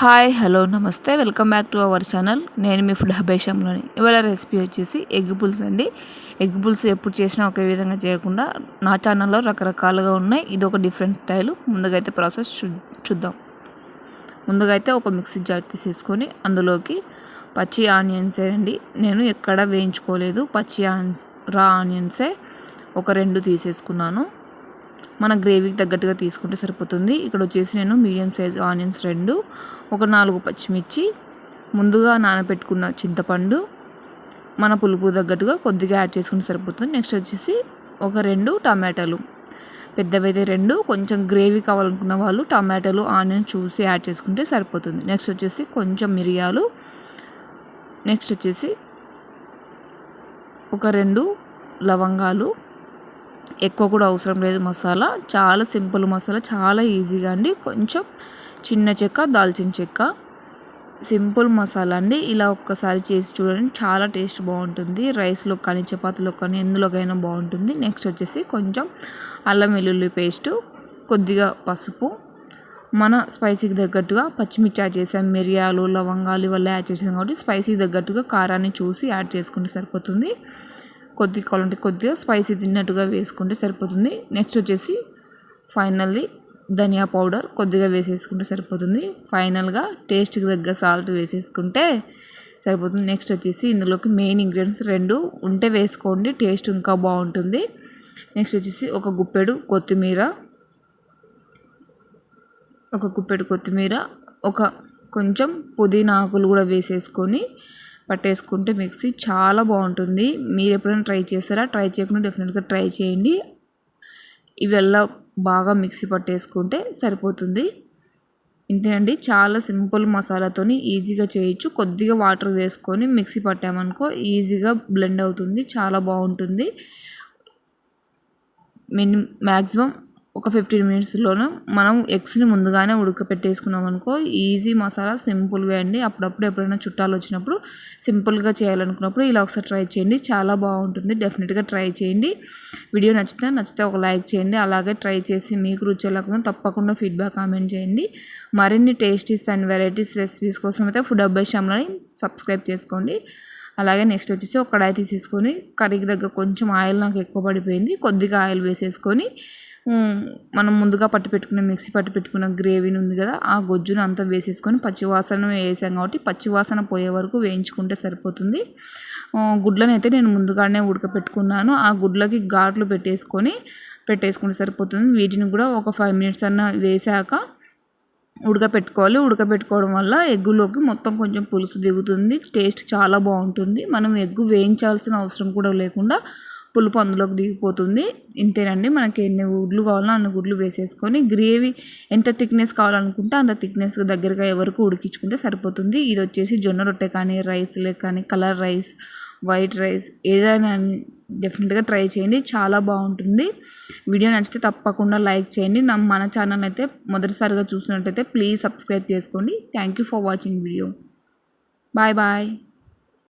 Hi hello నమస్తే. Welcome back to our channel. నేను మీ ఫుడ్ హబేషంలోని ఇవాళ రెసిపీ వచ్చేసి ఎగ్ పులుసు అండి. ఎగ్ పులుసు ఎప్పుడు చేసినా ఒకే విధంగా చేయకుండా నా ఛానల్లో రకరకాలుగా ఉన్నాయి. ఇది ఒక డిఫరెంట్ స్టైల్. ముందుగా అయితే ప్రాసెస్ చూద్దాం. ముందుగా అయితే ఒక మిక్సీ జార్ తీసేసుకొని అందులోకి పచ్చి ఆనియన్స్ అండి. నేను ఎక్కడ వేయించుకోలేదు. పచ్చి ఆనియన్స్ రా ఆనియన్సే ఒక రెండు తీసేసుకున్నాను. మన గ్రేవీకి తగ్గట్టుగా తీసుకుంటే సరిపోతుంది. ఇక్కడ వచ్చేసి నేను మీడియం సైజ్ ఆనియన్స్ రెండు ఒక నాలుగు పచ్చిమిర్చి ముందుగా నానబెట్టుకున్న చింతపండు మన పులుపు తగ్గట్టుగా కొద్దిగా యాడ్ చేసుకుంటే సరిపోతుంది. నెక్స్ట్ వచ్చేసి ఒక రెండు టమాటాలు పెద్దవైతే రెండు కొంచెం గ్రేవీ కావాలనుకున్న వాళ్ళు టమాటాలు ఆనియన్ చూసి యాడ్ చేసుకుంటే సరిపోతుంది. నెక్స్ట్ వచ్చేసి కొంచెం మిరియాలు నెక్స్ట్ వచ్చేసి ఒక రెండు లవంగాలు ఎక్కువ కూడా అవసరం లేదు మసాలా. చాలా సింపుల్ మసాలా చాలా ఈజీగా అండి. కొంచెం చిన్న చెక్క దాల్చిన చెక్క. సింపుల్ మసాలా అండి. ఇలా ఒక్కసారి చేసి చూడండి. చాలా టేస్ట్ బాగుంటుంది. రైస్లో కానీ చపాతీలో కానీ ఎందులోకైనా బాగుంటుంది. నెక్స్ట్ వచ్చేసి కొంచెం అల్లం వెల్లుల్లి పేస్టు కొద్దిగా పసుపు. మన స్పైసీకి తగ్గట్టుగా పచ్చిమిర్చి యాడ్ చేసాం. మిరియాలు లవంగాలు ఇవల్ల యాడ్ చేసాం కాబట్టి స్పైసీకి తగ్గట్టుగా కారాన్ని చూసి యాడ్ చేసుకుంటే సరిపోతుంది. కొద్ది కావాలంటే కొద్దిగా స్పైసీ తిన్నట్టుగా వేసుకుంటే సరిపోతుంది. నెక్స్ట్ వచ్చేసి ఫైనల్లీ ధనియా పౌడర్ కొద్దిగా వేసేసుకుంటే సరిపోతుంది. ఫైనల్గా టేస్ట్కి తగ్గ సాల్ట్ వేసేసుకుంటే సరిపోతుంది. నెక్స్ట్ వచ్చేసి ఇందులోకి మెయిన్ ఇంగ్రీడియంట్స్ రెండు ఉంటే వేసుకోండి టేస్ట్ ఇంకా బాగుంటుంది. నెక్స్ట్ వచ్చేసి ఒక గుప్పెడు కొత్తిమీర ఒక గుప్పెడు కొత్తిమీర ఒక కొంచెం పుదీనా ఆకులు కూడా వేసేసుకొని పట్టేసుకుంటే మిక్సీ చాలా బాగుంటుంది. మీరు ఎప్పుడైనా ట్రై చేస్తారా ట్రై చేయకుండా డెఫినెట్గా ట్రై చేయండి. ఇవెల్లా బాగా మిక్సీ పట్టేసుకుంటే సరిపోతుంది. ఇంతేనండి. చాలా సింపుల్ మసాలాతోని ఈజీగా చేయొచ్చు. కొద్దిగా వాటర్ వేసుకొని మిక్సీ పట్టామనుకో ఈజీగా బ్లెండ్ అవుతుంది. చాలా బాగుంటుంది. మినిమం మ్యాక్సిమం ఒక ఫిఫ్టీన్ మినిట్స్లోనూ మనం ఎగ్స్ని ముందుగానే ఉడకపెట్టేసుకున్నాం అనుకో ఈజీ మసాలా సింపుల్గా అండి. అప్పుడప్పుడు ఎప్పుడైనా చుట్టాలు వచ్చినప్పుడు సింపుల్గా చేయాలనుకున్నప్పుడు ఇలా ఒకసారి ట్రై చేయండి. చాలా బాగుంటుంది. డెఫినెట్గా ట్రై చేయండి. వీడియో నచ్చితే నచ్చితే ఒక లైక్ చేయండి. అలాగే ట్రై చేసి మీకు రుచి ఎలా తప్పకుండా ఫీడ్బ్యాక్ కామెంట్ చేయండి. మరిన్ని టేస్టీస్ అండ్ వెరైటీస్ రెసిపీస్ కోసం అయితే ఫుడ్ అబ్బాయి శ్యామ్లని సబ్స్క్రైబ్ చేసుకోండి. అలాగే నెక్స్ట్ వచ్చేసి ఒక కడాయి తీసేసుకొని కర్రీకి దగ్గర కొంచెం ఆయిల్ నాకు ఎక్కువ పడిపోయింది. కొద్దిగా ఆయిల్ వేసేసుకొని మనం ముందుగా పట్టు పెట్టుకున్న మిక్సీ పట్టు పెట్టుకున్న గ్రేవీని ఉంది కదా ఆ గొజ్జును అంతా వేసేసుకొని పచ్చివాసన వేసాం కాబట్టి పచ్చివాసన పోయే వరకు వేయించుకుంటే సరిపోతుంది. గుడ్లను అయితే నేను ముందుగానే ఉడకపెట్టుకున్నాను. ఆ గుడ్లకి ఘాట్లు పెట్టేసుకొని పెట్టేసుకుంటే సరిపోతుంది. వీటిని కూడా ఒక ఫైవ్ మినిట్స్ అన్న వేసాక ఉడకపెట్టుకోవాలి. ఉడకపెట్టుకోవడం వల్ల ఎగ్గులోకి మొత్తం కొంచెం పులుసు దిగుతుంది. టేస్ట్ చాలా బాగుంటుంది. మనం ఎగ్గు వేయించాల్సిన అవసరం కూడా లేకుండా పులుపు అందులోకి దిగిపోతుంది. ఇంతేనండి మనకి ఎన్ని గుడ్లు కావాలో అన్ని గుడ్లు వేసేసుకొని గ్రేవీ ఎంత థిక్నెస్ కావాలనుకుంటే అంత థిక్నెస్ దగ్గరగా ఎవరికి ఉడికించుకుంటే సరిపోతుంది. ఇది వచ్చేసి జొన్న రొట్టె కానీ రైస్ కానీ కలర్ రైస్ వైట్ రైస్ ఏదైనా డెఫినెట్గా ట్రై చేయండి చాలా బాగుంటుంది. వీడియో నచ్చితే తప్పకుండా లైక్ చేయండి. నా మన ఛానల్ అయితే మొదటిసారిగా చూస్తున్నట్టయితే ప్లీజ్ సబ్స్క్రైబ్ చేసుకోండి. Thank you for watching video. Bye bye.